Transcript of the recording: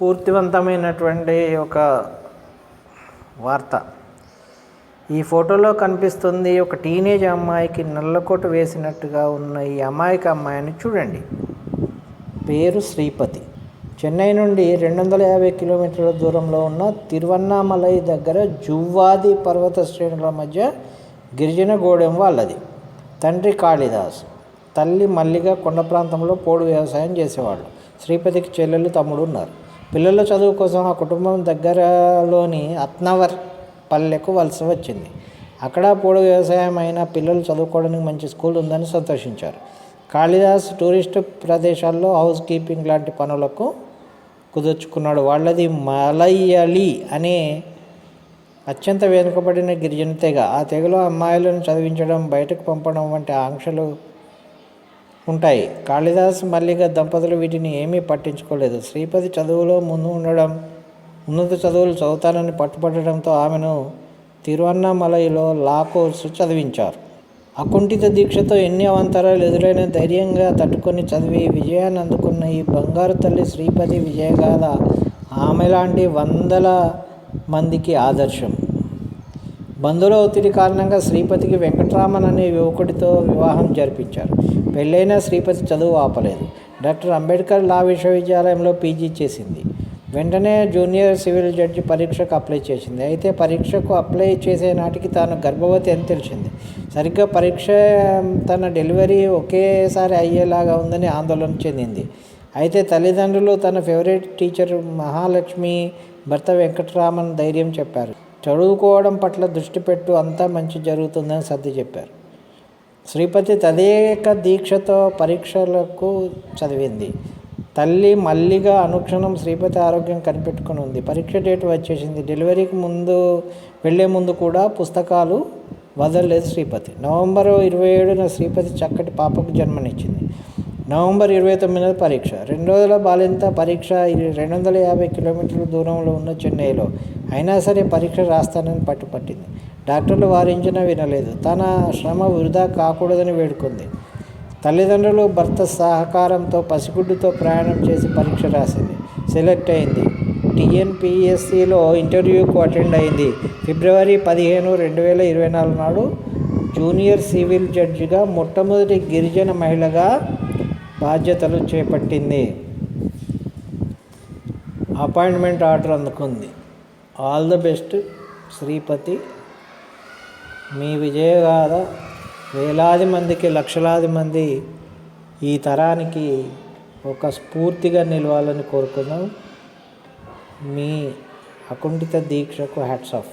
పూర్తివంతమైనటువంటి ఒక వార్త. ఈ ఫోటోలో కనిపిస్తుంది ఒక టీనేజ్ అమ్మాయికి నల్లకోట వేసినట్టుగా ఉన్న ఈ అమాయక అమ్మాయిని చూడండి. పేరు శ్రీపతి. చెన్నై నుండి రెండు వందల యాభై కిలోమీటర్ల దూరంలో ఉన్న తిరువన్నామలై దగ్గర జువ్వాది పర్వత శ్రేణుల మధ్య గిరిజన గోడెం వాళ్ళది. తండ్రి కాళిదాస్. తల్లి మల్లిగా కొండ ప్రాంతంలో పోడు వ్యవసాయం చేసేవాళ్ళు. శ్రీపతికి చెల్లెలు తమ్ముడు ఉన్నారు. పిల్లల చదువు కోసం ఆ కుటుంబం దగ్గరలోని అత్నవర్ పల్లెకు వలస వచ్చింది. అక్కడ పోడు వ్యవసాయం అయినా పిల్లలు చదువుకోవడానికి మంచి స్కూల్ ఉందని సంతోషించారు. కాళిదాస్ టూరిస్ట్ ప్రదేశాల్లో హౌస్ కీపింగ్ లాంటి పనులకు కుదుర్చుకున్నాడు. వాళ్ళది మలయలి అనే అత్యంత వెనుకబడిన గిరిజన తెగ. ఆ తెగలో అమ్మాయిలను చదివించడం బయటకు పంపడం వంటి ఆంక్షలు ఉంటాయి. కాళిదాస్ మల్లిక దంపతులు వీటిని ఏమీ పట్టించుకోలేదు. శ్రీపతి చదువులో ముందు ఉండడం ఉన్నత చదువులు చదువుతానని పట్టుపట్టడంతో ఆమెను తిరువన్నామలైలో లా కోర్సు చదివించారు. అకుంఠిత దీక్షతో ఎన్ని అవంతరాలు ఎదురైన ధైర్యంగా తట్టుకొని చదివి విజయాన్ని అందుకున్న ఈ బంగారు తల్లి శ్రీపతి విజయగాథ ఆమె లాంటి వందల మందికి ఆదర్శం. బంధువుల ఒత్తిడి కారణంగా శ్రీపతికి వెంకటరామన్ అనే యువకుడితో వివాహం జరిపించారు. పెళ్ళైన శ్రీపతి చదువు ఆపలేదు. డాక్టర్ అంబేద్కర్ లా విశ్వవిద్యాలయంలో పీజీ చేసింది. వెంటనే జూనియర్ సివిల్ జడ్జి పరీక్షకు అప్లై చేసింది. అయితే పరీక్షకు అప్లై చేసే నాటికి తాను గర్భవతి అని తెలిసింది. సరిగ్గా పరీక్ష తన డెలివరీ ఒకేసారి అయ్యేలాగా ఉందని ఆందోళన చెందింది. అయితే తల్లిదండ్రులు తన ఫేవరెట్ టీచర్ మహాలక్ష్మి భర్త వెంకటరామన్ ధైర్యం చెప్పారు. చదువుకోవడం పట్ల దృష్టి పెట్టు అంతా మంచి జరుగుతుందని సర్ది చెప్పారు. శ్రీపతి తదేక దీక్షతో పరీక్షలకు చదివింది. తల్లి మల్లిగా అనుక్షణం శ్రీపతి ఆరోగ్యం కనిపెట్టుకుని ఉంది. పరీక్ష డేట్ వచ్చేసింది. డెలివరీకి ముందు వెళ్ళే ముందు కూడా పుస్తకాలు వదలలేదు శ్రీపతి. నవంబర్ ఇరవై ఏడున శ్రీపతి చక్కటి పాపకు జన్మనిచ్చింది. నవంబర్ ఇరవై తొమ్మిదిన పరీక్ష. రెండు రోజుల బాలింత పరీక్ష రెండు వందల యాభై కిలోమీటర్ల దూరంలో ఉన్న చెన్నైలో. అయినా సరే పరీక్ష రాస్తానని పట్టుపట్టింది. డాక్టర్లు వారించినా వినలేదు. తన శ్రమ వృధా కాకూడదని వేడుకుంది. తల్లిదండ్రులు భర్త సహకారంతో పసిగుడ్డుతో ప్రయాణం చేసి పరీక్ష రాసింది. సెలెక్ట్ అయింది. టీఎన్పిఎస్సిలో ఇంటర్వ్యూకు అటెండ్ అయింది. ఫిబ్రవరి పదిహేను రెండు వేల ఇరవై నాలుగు నాడు జూనియర్ సివిల్ జడ్జిగా మొట్టమొదటి గిరిజన మహిళగా బాధ్యతలు చేపట్టింది. అపాయింట్మెంట్ ఆర్డర్ అందుకుంది. All the best Sripathi. మీ విజయగాథ వేలాది మందికి లక్షలాది మంది ఈ తరానికి ఒక స్ఫూర్తిగా నిలవాలని కోరుకుందాం. మీ అకుంఠిత దీక్షకు హ్యాట్స్ ఆఫ్